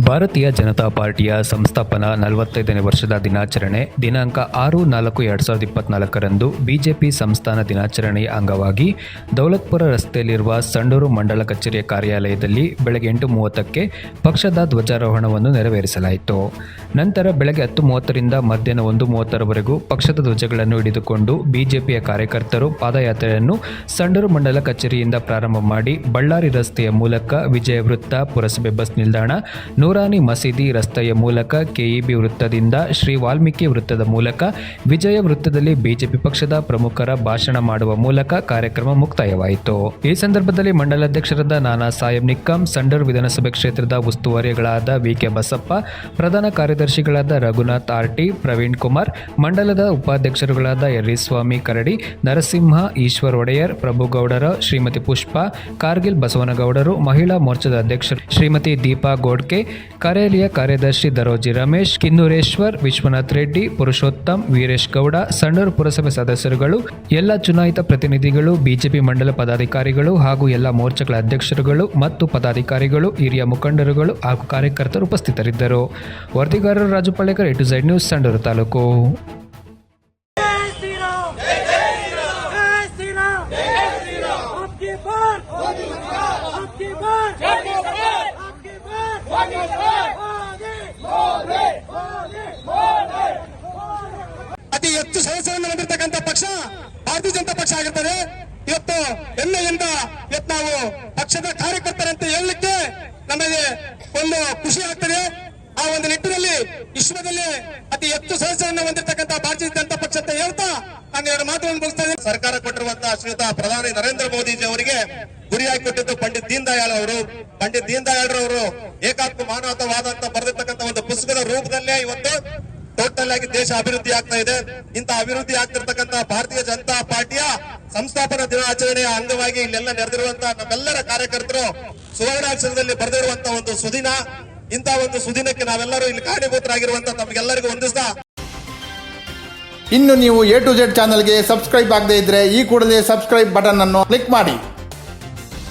ಭಾರತೀಯ ಜನತಾ ಪಾರ್ಟಿಯ ಸಂಸ್ಥಾಪನಾ ನಲವತ್ತೈದನೇ ವರ್ಷದ ದಿನಾಚರಣೆ ದಿನಾಂಕ ಆರು ನಾಲ್ಕು ಎರಡು ಸಾವಿರದ ಇಪ್ಪತ್ನಾಲ್ಕರಂದು ಬಿಜೆಪಿ ಸಂಸ್ಥಾನ ದಿನಾಚರಣೆಯ ಅಂಗವಾಗಿ ದೌಲತ್ಪುರ ರಸ್ತೆಯಲ್ಲಿರುವ ಸಂಡೂರು ಮಂಡಲ ಕಚೇರಿಯ ಕಾರ್ಯಾಲಯದಲ್ಲಿ ಬೆಳಗ್ಗೆ ಎಂಟು ಮೂವತ್ತಕ್ಕೆ ಪಕ್ಷದ ಧ್ವಜಾರೋಹಣವನ್ನು ನೆರವೇರಿಸಲಾಯಿತು. ನಂತರ ಬೆಳಗ್ಗೆ ಹತ್ತು ಮೂವತ್ತರಿಂದ ಮಧ್ಯಾಹ್ನ ಒಂದು ಮೂವತ್ತರವರೆಗೂ ಪಕ್ಷದ ಧ್ವಜಗಳನ್ನು ಹಿಡಿದುಕೊಂಡು ಬಿಜೆಪಿಯ ಕಾರ್ಯಕರ್ತರು ಪಾದಯಾತ್ರೆಯನ್ನು ಸಂಡೂರು ಮಂಡಲ ಕಚೇರಿಯಿಂದ ಪ್ರಾರಂಭ ಮಾಡಿ ಬಳ್ಳಾರಿ ರಸ್ತೆಯ ಮೂಲಕ ವಿಜಯ ವೃತ್ತ ಪುರಸಭೆ ಬಸ್ ನಿಲ್ದಾಣ ನೂರಾನಿ ಮಸೀದಿ ರಸ್ತೆಯ ಮೂಲಕ ಕೆಇಬಿ ವೃತ್ತದಿಂದ ಶ್ರೀ ವಾಲ್ಮೀಕಿ ವೃತ್ತದ ಮೂಲಕ ವಿಜಯ ವೃತ್ತದಲ್ಲಿ ಬಿಜೆಪಿ ಪಕ್ಷದ ಪ್ರಮುಖರ ಭಾಷಣ ಮಾಡುವ ಮೂಲಕ ಕಾರ್ಯಕ್ರಮ ಮುಕ್ತಾಯವಾಯಿತು. ಈ ಸಂದರ್ಭದಲ್ಲಿ ಮಂಡಲಾಧ್ಯಕ್ಷರಾದ ನಾನಾ ಸಾಹೇಬ್ ನಿಕ್ಕಂ, ಸಂಡೂರು ವಿಧಾನಸಭೆ ಕ್ಷೇತ್ರದ ಉಸ್ತುವಾರಿಗಳಾದ ವಿಕೆ ಬಸಪ್ಪ, ಪ್ರಧಾನ ಕಾರ್ಯದರ್ಶಿಗಳಾದ ರಘುನಾಥ್ ಆರ್ಟಿ ಪ್ರವೀಣ್ ಕುಮಾರ್, ಮಂಡಲದ ಉಪಾಧ್ಯಕ್ಷರುಗಳಾದ ಯರ್ರಿಸ್ವಾಮಿ ಕರಡಿ, ನರಸಿಂಹ, ಈಶ್ವರ್ ಒಡೆಯರ್ ಪ್ರಭುಗೌಡರ ಶ್ರೀಮತಿ ಪುಷ್ಪ, ಕಾರ್ಗಿಲ್ ಬಸವನಗೌಡರು, ಮಹಿಳಾ ಮೋರ್ಚಾದ ಅಧ್ಯಕ್ಷರು ಶ್ರೀಮತಿ ದೀಪಾ ಗೋಡ್ಕೆ ಕರೇಲಿಯ ಕಾರ್ಯದರ್ಶಿ ದರೋಜಿ ರಮೇಶ್, ಕಿನ್ನೂರೇಶ್ವರ್, ವಿಶ್ವನಾಥ್ ರೆಡ್ಡಿ, ಪುರುಷೋತ್ತಮ್, ವೀರೇಶ್ ಗೌಡ, ಸಣ್ಣೂರು ಪುರಸಭೆ ಸದಸ್ಯರುಗಳು, ಎಲ್ಲ ಚುನಾಯಿತ ಪ್ರತಿನಿಧಿಗಳು, ಬಿಜೆಪಿ ಮಂಡಲ ಪದಾಧಿಕಾರಿಗಳು ಹಾಗೂ ಎಲ್ಲ ಮೋರ್ಚಾಗಳ ಅಧ್ಯಕ್ಷರುಗಳು ಮತ್ತು ಪದಾಧಿಕಾರಿಗಳು, ಹಿರಿಯ ಮುಖಂಡರುಗಳು ಹಾಗೂ ಕಾರ್ಯಕರ್ತರು ಉಪಸ್ಥಿತರಿದ್ದರು. ವರದಿಗಾರರು Raju Pallekar A to Z news Sandur taluk. ಅತಿ ಹೆಚ್ಚು ಸದಸ್ಯರನ್ನು ಹೊಂದಿರತಕ್ಕಂಥ ಪಕ್ಷ ಭಾರತೀಯ ಜನತಾ ಪಕ್ಷ ಆಗಿರ್ತದೆ. ಇವತ್ತು ಎಲ್ಲೆಯಿಂದ ಇವತ್ತು ನಾವು ಪಕ್ಷದ ಕಾರ್ಯಕರ್ತರಂತೆ ಹೇಳಲಿಕ್ಕೆ ನಮಗೆ ಒಂದು ಖುಷಿ ಆಗ್ತದೆ. ಆ ಒಂದು ನಿಟ್ಟಿನಲ್ಲಿ ವಿಶ್ವದಲ್ಲಿ ಅತಿ ಹೆಚ್ಚು ಸದಸ್ಯರನ್ನು ಹೊಂದಿರತಕ್ಕಂಥ ಭಾರತೀಯ ಜನತಾ ಪಕ್ಷ ಅಂತ ಹೇಳ್ತಾ ನಾನು ಎರಡು ಮಾತುಗಳನ್ನು ಮುಗಿಸ್ತಾ ಸರ್ಕಾರ ಕೊಟ್ಟಿರುವಂತಹ ಶ್ರೀಯುತ ಪ್ರಧಾನಿ ನರೇಂದ್ರ ಮೋದಿಜಿ ಅವರಿಗೆ ಗುರಿಯಾಗಿ ಕೊಟ್ಟಿದ್ದು ಪಂಡಿತ್ ದೀನ್ ದಯಾಳ್ ಅವರು. ಪಂಡಿತ್ ದೀನ್ ದಯಾಳ್ ಅವರು ಏಕಾತ್ಮ ಮಾನವತಾವಾದ ಅಂತ ಬರೆದಿರ್ತಕ್ಕಂಥ ಒಂದು ಪುಸ್ತಕದ ರೂಪದಲ್ಲೇ ಇವತ್ತು ಟೋಟಲ್ ಆಗಿ ದೇಶ ಅಭಿವೃದ್ಧಿ ಆಗ್ತಾ ಇದೆ. ಇಂತ ಅಭಿವೃದ್ಧಿ ಆಗ್ತಿರ್ತಕ್ಕಂಥ ಭಾರತೀಯ ಜನತಾ ಪಾರ್ಟಿಯ ಸಂಸ್ಥಾಪನಾ ದಿನಾಚರಣೆಯ ಅಂಗವಾಗಿ ಇಲ್ಲೆಲ್ಲ ನೆರೆದಿರುವಂತಹ ನಮ್ಮೆಲ್ಲರ ಕಾರ್ಯಕರ್ತರು ಸುವರ್ಣಾಕ್ಷರದಲ್ಲಿ ಬರೆದಿರುವಂತಹ ಒಂದು ಸುದಿನ ಇಂತ ಒಂದು ಸುದಿನಕ್ಕೆ ನಾವೆಲ್ಲರೂ ಇಲ್ಲಿ ಕಾರಣೀಭೂತರಾಗಿರುವಂತಹ ತಮಗೆಲ್ಲರಿಗೂ ಒಂದಿಸ ಇನ್ನು ನೀವು ಎ ಟು ಜೆಡ್ ಚಾನಲ್ಗೆ ಸಬ್ಸ್ಕ್ರೈಬ್ ಆಗದೇ ಇದ್ರೆ ಈ ಕೂಡಲೇ ಸಬ್ಸ್ಕ್ರೈಬ್ ಬಟನ್ ಅನ್ನು ಕ್ಲಿಕ್ ಮಾಡಿ.